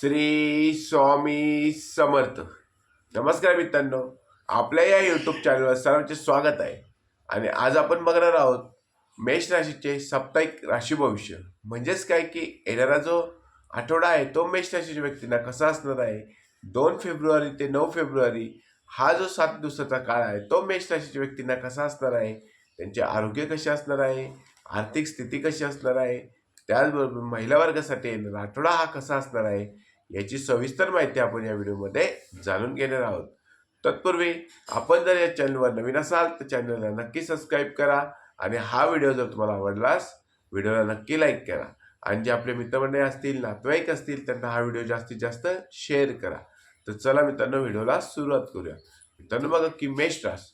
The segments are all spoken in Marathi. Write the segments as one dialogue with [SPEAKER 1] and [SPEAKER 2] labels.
[SPEAKER 1] श्री स्वामी समर्थ. नमस्कार मित्रांनो. आपल्या या यूट्यूब चॅनलवर सर्वांचे स्वागत आहे. आणि आज आपण बघणार आहोत मेष राशीचे साप्ताहिक राशी भविष्य. म्हणजेच काय की येणारा जो आठवडा आहे तो मेष राशीच्या व्यक्तींना कसा असणार आहे? दोन फेब्रुवारी ते नऊ फेब्रुवारी हा जो सात दिवसाचा काळ आहे तो मेष राशीच्या व्यक्तींना कसा असणार आहे? त्यांचे आरोग्य कसे असणार आहे? आर्थिक स्थिती कशी असणार आहे? त्याचबरोबर महिला वर्गासाठी राठोडा हा कसा असणार आहे याची सविस्तर माहिती आपण या व्हिडिओमध्ये जाणून घेणार आहोत. तत्पूर्वी आपण जर या चॅनलवर नवीन असाल तर चॅनलला नक्की सबस्क्राईब करा आणि हा व्हिडिओ जर तुम्हाला आवडलास व्हिडिओला नक्की लाईक करा. आणि जे आपले मित्रमंडळी असतील नातेवाईक असतील त्यांना हा व्हिडिओ जास्तीत जास्त शेअर करा. तर चला मित्रांनो व्हिडिओला सुरुवात करूया. मित्रांनो बघा की मेष रास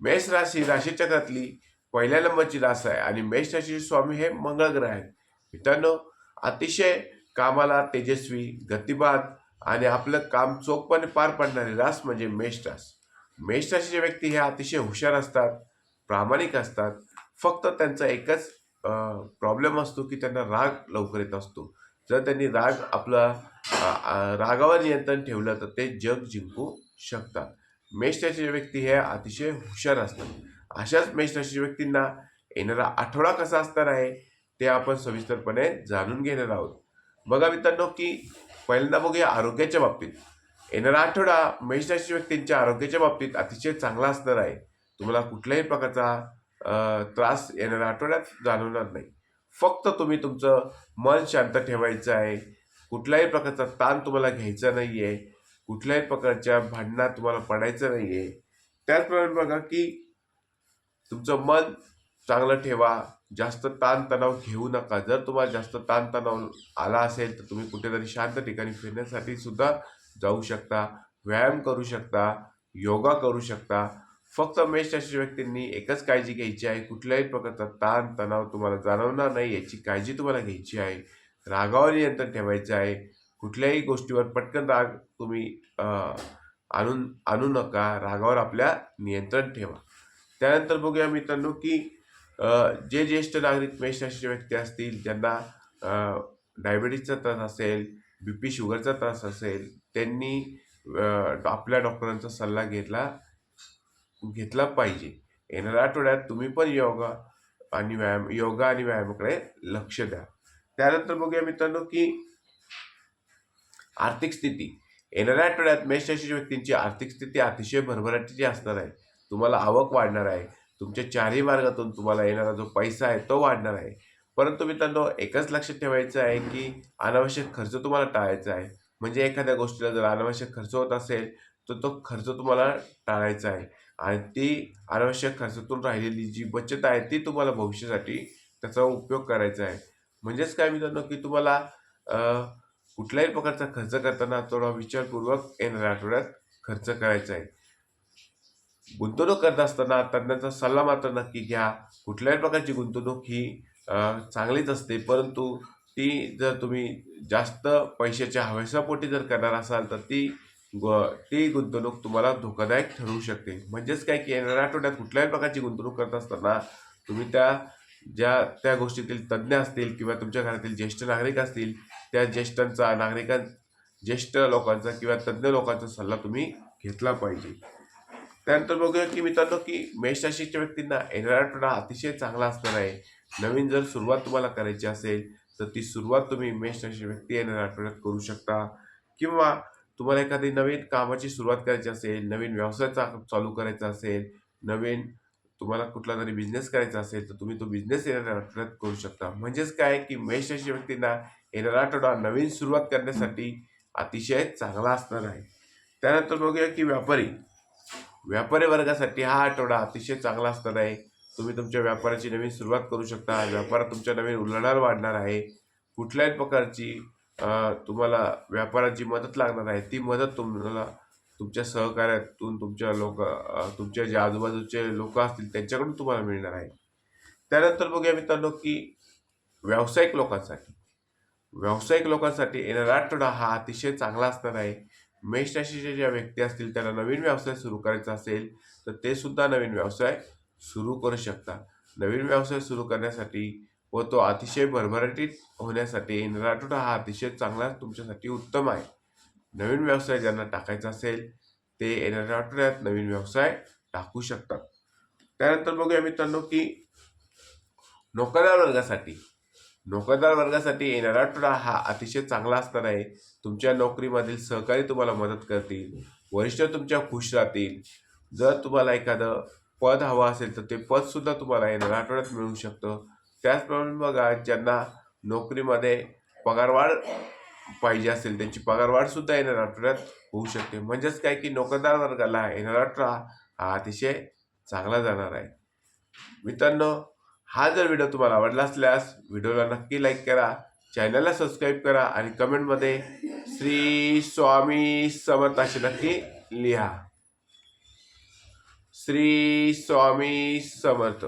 [SPEAKER 1] मेष रास ही राशीचक्रातली पहिल्या नंबरची रास आहे आणि मेष राशीचे स्वामी हे मंगळ ग्रह आहेत. मित्रांनो अतिशय कामाला तेजस्वी गतिबाद आणि आपलं काम चोखपणे पार पाडणारी रास म्हणजे मेष रास. मेष राशीचे व्यक्ती हे अतिशय हुशार असतात प्रामाणिक असतात. फक्त त्यांचा एकच प्रॉब्लेम असतो की त्यांना राग लवकर येत असतो. जर त्यांनी राग आपला रागावर नियंत्रण ठेवलं तर ते जग जिंकू शकतात. मेष राशीचे व्यक्ती हे अतिशय हुशार असतात. अशाच मेष राशीच्या व्यक्तींना येणारा आठवडा कसा असणार आहे? ते आपण सविस्तरपणे जाणून घेणार आहोत. बघा मित्रांनो की पहिल्यांदा बघूया आरोग्याच्या बाबतीत. येणारा आठवडा मेष व्यक्तींच्या आरोग्याच्या बाबतीत अतिशय चांगला असणार आहे. तुम्हाला कुठल्याही प्रकारचा त्रास येणाऱ्या आठवड्यात जाणवणार नाही. फक्त तुम्ही तुमचं मन शांत ठेवायचं आहे. कुठल्याही प्रकारचा ताण तुम्हाला घ्यायचा नाही आहे कुठल्याही प्रकारच्या भांडणात तुम्हाला पडायचं नाही आहे त्याचप्रमाणे बघा की तुमचं मन चांगलं ठेवा. जास्त ताणतणाव घेऊ नका. जर तुम्हाला जास्त ताणतणाव आला असेल तर तुम्ही कुठेतरी शांत ठिकाणी फिरण्यासाठी सुद्धा जाऊ शकता व्यायाम करू शकता योगा करू शकता. फक्त मेष व्यक्तींनी एकच काळजी घ्यायची आहे. कुठल्याही प्रकारचा ताण तणाव तुम्हाला जाणवणार नाही याची काळजी तुम्हाला घ्यायची आहे. रागावर नियंत्रण ठेवायचं आहे. कुठल्याही गोष्टीवर पटकन राग तुम्ही आणून आणू नका. रागावर आपल्या नियंत्रण ठेवा. त्यानंतर बघूया मित्रांनो की जे ज्येष्ठ नागरिक मेष व्यक्ती असतील ज्यांना अ, डायबिटीजचा त्रास असेल बी पी शुगरचा त्रास असेल त्यांनी आपल्या डॉक्टरांचा सल्ला घेतला घेतला पाहिजे. येणाऱ्या आठवड्यात तुम्ही पण योगा आणि व्यायाम योगा आणि व्यायामाकडे लक्ष द्या. त्यानंतर बघूया मित्रांनो की आर्थिक स्थिती. येणाऱ्या आठवड्यात मेष राशीच्या व्यक्तींची आर्थिक स्थिती अतिशय भरभराटीची असणार आहे. तुम्हाला आवक वाढणार आहे. तुमच्या चारही मार्गातून तुम्हाला येणारा जो पैसा आहे तो वाढणार आहे. परंतु मित्रांनो एकच लक्षात ठेवायचं आहे की अनावश्यक खर्च तुम्हाला टाळायचा आहे. म्हणजे एखाद्या गोष्टीला जर अनावश्यक खर्च होत असेल तर तो खर्च तुम्हाला टाळायचा आहे. आणि ती अनावश्यक खर्चातून राहिलेली जी बचत आहे ती तुम्हाला भविष्यासाठी त्याचा उपयोग करायचा आहे. म्हणजेच काय मित्रांनो की तुम्हाला कुठल्याही प्रकारचा खर्च करताना थोडा विचारपूर्वक येणाऱ्या आठवड्यात खर्च करायचा आहे. गुंतवणूक करत असताना तज्ञांचा सल्ला मात्र नक्की घ्या. कुठल्याही प्रकारची गुंतवणूक ही चांगलीच असते. परंतु ती जर तुम्ही जास्त पैशाच्या हवेसापोटी जर करणार असाल तर ती ती गुंतवणूक तुम्हाला धोकादायक ठरवू शकते. म्हणजेच काय की येणाऱ्या आठवड्यात कुठल्याही प्रकारची गुंतवणूक करत असताना तुम्ही त्या ज्या त्या गोष्टीतील तज्ज्ञ असतील किंवा तुमच्या घरातील ज्येष्ठ नागरिक असतील त्या ज्येष्ठांचा नागरिकां ज्येष्ठ लोकांचा किंवा तज्ज्ञ लोकांचा सल्ला तुम्ही घेतला पाहिजे. त्यानंतर बघूया की मित्रांनो की मेष राशीच्या व्यक्तींना येणारा आठवडा अतिशय चांगला असणार आहे. नवीन जर सुरुवात तुम्हाला करायची असेल तर ती सुरुवात तुम्ही मेष राशी व्यक्ती येणाऱ्या आठवड्यात करू शकता. किंवा तुम्हाला एखादी नवीन कामाची सुरुवात करायची असेल नवीन व्यवसाय चालू करायचा असेल नवीन तुम्हाला कुठला तरी बिझनेस करायचा असेल तर तुम्ही तो बिझनेस येणाऱ्या आठवड्यात करू शकता. म्हणजेच काय की मेष राशी व्यक्तींना येणारा आठवडा नवीन सुरुवात करण्यासाठी अतिशय चांगला असणार आहे. त्यानंतर बघूया की व्यापारी. व्यापारी वर्गासाठी हा आठवडा अतिशय चांगला असणार आहे. तुम्ही तुमच्या व्यापाराची नवीन सुरुवात करू शकता. व्यापारात तुमच्या नवीन उलाढाल वाढणार आहे. कुठल्याही प्रकारची तुम्हाला व्यापाराची मदत लागणार आहे. ती मदत तुम्हाला तुमच्या सहकार्यातून तुमच्या लोक तुमच्या जे आजूबाजूचे लोक असतील त्यांच्याकडून तुम्हाला मिळणार आहे. त्यानंतर बघूया मित्रांनो की व्यावसायिक लोकांसाठी. व्यावसायिक लोकांसाठी येणारा आठवडा हा अतिशय चांगला असणार आहे. मेष राशीच्या ज्या व्यक्ती असतील त्यांना नवीन व्यवसाय सुरू करायचा असेल तर ते सुद्धा नवीन व्यवसाय सुरू करू शकता नवीन व्यवसाय सुरू करण्यासाठी व तो अतिशय भरभराटीत होण्यासाठी येणारा आठवडा हा अतिशय चांगला तुमच्यासाठी उत्तम आहे. नवीन व्यवसाय ज्यांना टाकायचा असेल ते येणाऱ्या आठवड्यात नवीन व्यवसाय टाकू शकतात. त्यानंतर बघूया मित्रांनो की नोकऱ्या वर्गासाठी नोकरदार वर्गासाठी येणारा आठवडा हा अतिशय चांगला असणार आहे. तुमच्या नोकरीमधील सहकारी तुम्हाला मदत करतील. वरिष्ठ तुमच्या खुश राहतील. जर तुम्हाला एखादं पद हवं असेल तर ते पदसुद्धा तुम्हाला येणाऱ्या आठवड्यात मिळू शकतं. त्याचप्रमाणे बघा ज्यांना नोकरीमध्ये पगारवाढ पाहिजे असेल त्यांची पगारवाढसुद्धा येणाऱ्या आठवड्यात होऊ शकते. म्हणजेच काय की नोकरदार वर्गाला येणारा आठवडा हा अतिशय चांगला जाणार आहे. मित्रांनो हा जर व्हिडिओ तुम्हाला आवडला असल्यास व्हिडिओला नक्की लाईक करा चॅनलला सबस्क्राईब करा आणि कमेंटमध्ये श्री स्वामी समर्थ असे नक्की लिहा. श्री स्वामी समर्थ.